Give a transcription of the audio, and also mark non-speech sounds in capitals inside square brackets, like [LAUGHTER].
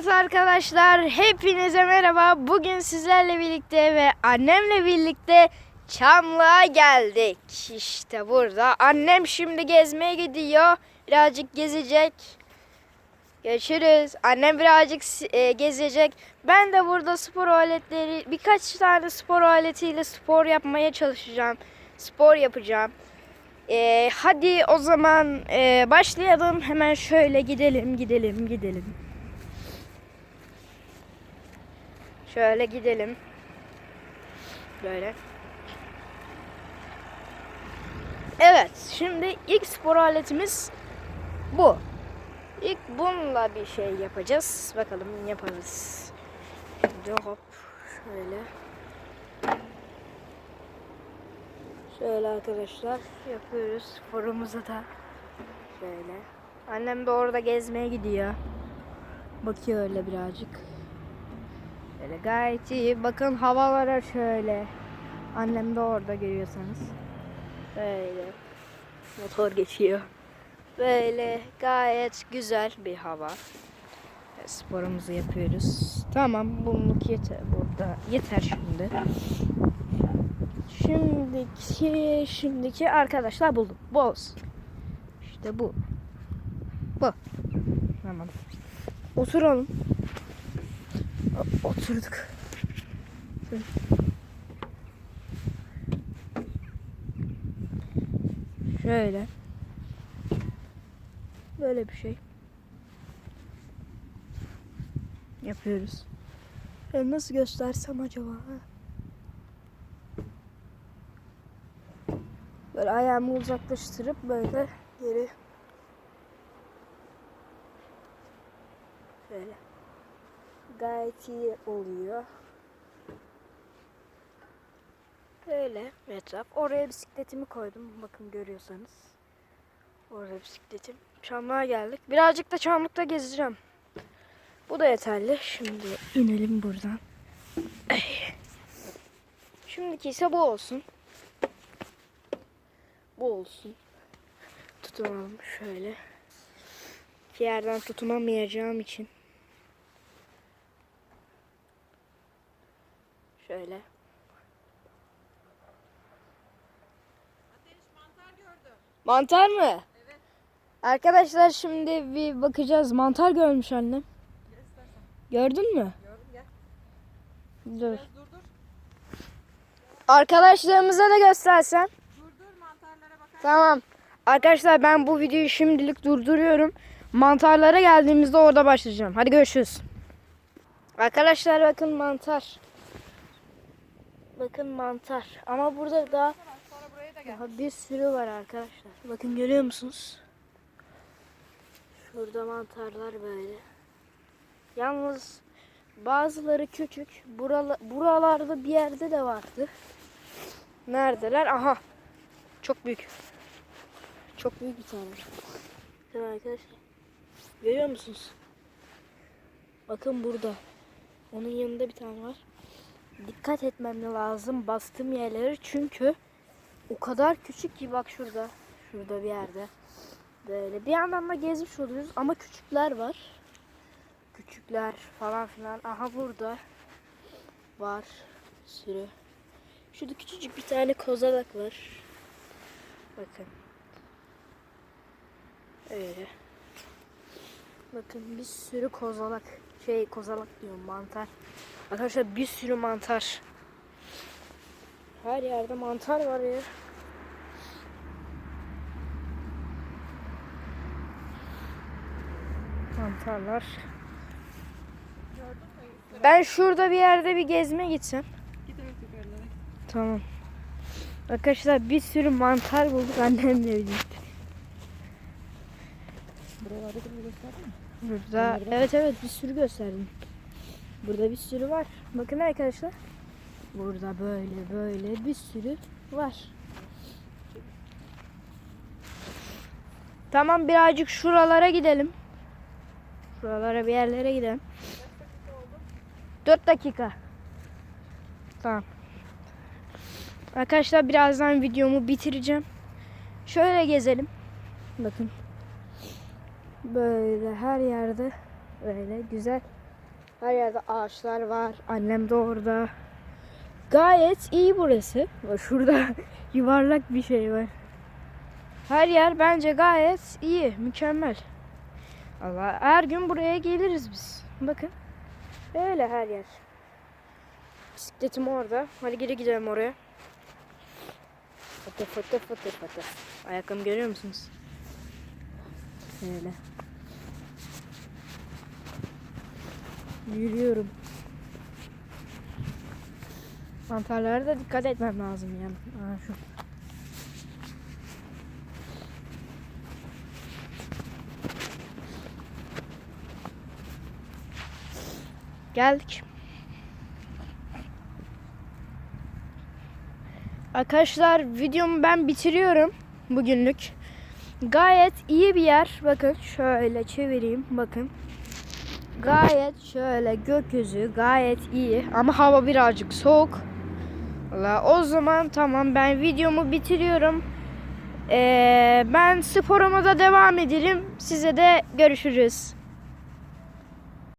Evet arkadaşlar hepinize merhaba. Bugün sizlerle birlikte ve annemle birlikte Çamlığa geldik. İşte burada. Annem şimdi gezmeye gidiyor. Birazcık gezecek. Görüşürüz. Annem birazcık e, gezecek. Ben de burada spor aletleri, birkaç tane spor aletiyle spor yapmaya çalışacağım. Spor yapacağım. E, hadi o zaman e, başlayalım. Hemen şöyle gidelim, gidelim, gidelim. Şöyle gidelim. Böyle. Evet, şimdi ilk spor aletimiz bu. İlk bununla bir şey yapacağız. Bakalım yaparız. Şimdi hop şöyle. Şöyle arkadaşlar yapıyoruz sporumuzu da. Şöyle. Annem de orada gezmeye gidiyor. Bakıyor öyle birazcık. Böyle gayet iyi. Bakın havalara şöyle. Annem de orada görüyorsanız. Böyle. Motor geçiyor. Böyle gayet güzel bir hava. Sporumuzu yapıyoruz. Tamam bunluk yeter burada. Yeter şimdi. Şimdiki şimdiki arkadaşlar buldum. Bu olsun. İşte bu. Bu. Tamam. Oturalım. Oturduk. Şöyle. Böyle bir şey. Yapıyoruz. Ben nasıl göstersem acaba? Böyle ayağımı uzaklaştırıp böyle geri şöyle gayet iyi oluyor. Böyle etraf. Oraya bisikletimi koydum. Bakın görüyorsanız. Orada bisikletim. Çamlığa geldik. Birazcık da Çamlık'ta gezeceğim. Bu da yeterli. Şimdi inelim buradan. Şimdiki ise bu olsun. Bu olsun. Tutunalım şöyle. Bir yerden tutunamayacağım için. Şöyle. Mantar mı? Arkadaşlar şimdi bir bakacağız. Mantar görmüş annem. Gördün mü? Dur. Arkadaşlarımıza da göstersen. Tamam. Arkadaşlar ben bu videoyu şimdilik durduruyorum. Mantarlara geldiğimizde orada başlayacağım. Hadi görüşürüz. Arkadaşlar bakın mantar. Bakın mantar. Ama burada daha daha bir sürü var arkadaşlar. Bakın görüyor musunuz? Şurada mantarlar böyle. Yalnız bazıları küçük. Burala, buralarda bir yerde de vardı. Neredeler? Aha. Çok büyük. Çok büyük bir tane. Bakın arkadaşlar. Görüyor musunuz? Bakın burada. Onun yanında bir tane var. Dikkat etmem lazım bastığım yerleri çünkü o kadar küçük ki bak şurada. Şurada bir yerde. Böyle bir yandan da gezmiş oluyoruz ama küçükler var. Küçükler falan filan. Aha burada var bir sürü. Şurada küçücük bir tane kozalak var. Bakın. Öyle. Bakın bir sürü kozalak. Şey kozalak diyorum mantar. Arkadaşlar bir sürü mantar. Her yerde mantar var ya. Mantarlar. Ben şurada bir yerde bir gezme gitsem. Tamam. Arkadaşlar bir sürü mantar bulduk annemle birlikte. Buralarda da gösterdin mi? Burada evet evet bir sürü gösterdim. Burada bir sürü var. Bakın arkadaşlar. Burada böyle böyle bir sürü var. Tamam birazcık şuralara gidelim. Şuralara bir yerlere gidelim. 4 dakika. Tamam. Arkadaşlar birazdan videomu bitireceğim. Şöyle gezelim. Bakın. Böyle her yerde böyle güzel Her yerde ağaçlar var. Annem de orada. Gayet iyi burası. Şurada [LAUGHS] yuvarlak bir şey var. Her yer bence gayet iyi, mükemmel. Allah her gün buraya geliriz biz. Bakın. Böyle her yer. Bisikletim orada. Hadi geri gidelim oraya. Fıtı fıtı fıtı fıtı. Ayakkabımı görüyor musunuz? Böyle. Yürüyorum. Mantarlara da dikkat etmem lazım yani. Aa, şu. Geldik. Arkadaşlar videomu ben bitiriyorum bugünlük. Gayet iyi bir yer. Bakın şöyle çevireyim. Bakın. Gayet şöyle gökyüzü gayet iyi ama hava birazcık soğuk. Valla o zaman tamam ben videomu bitiriyorum. Ee, ben sporuma da devam edelim. Size de görüşürüz.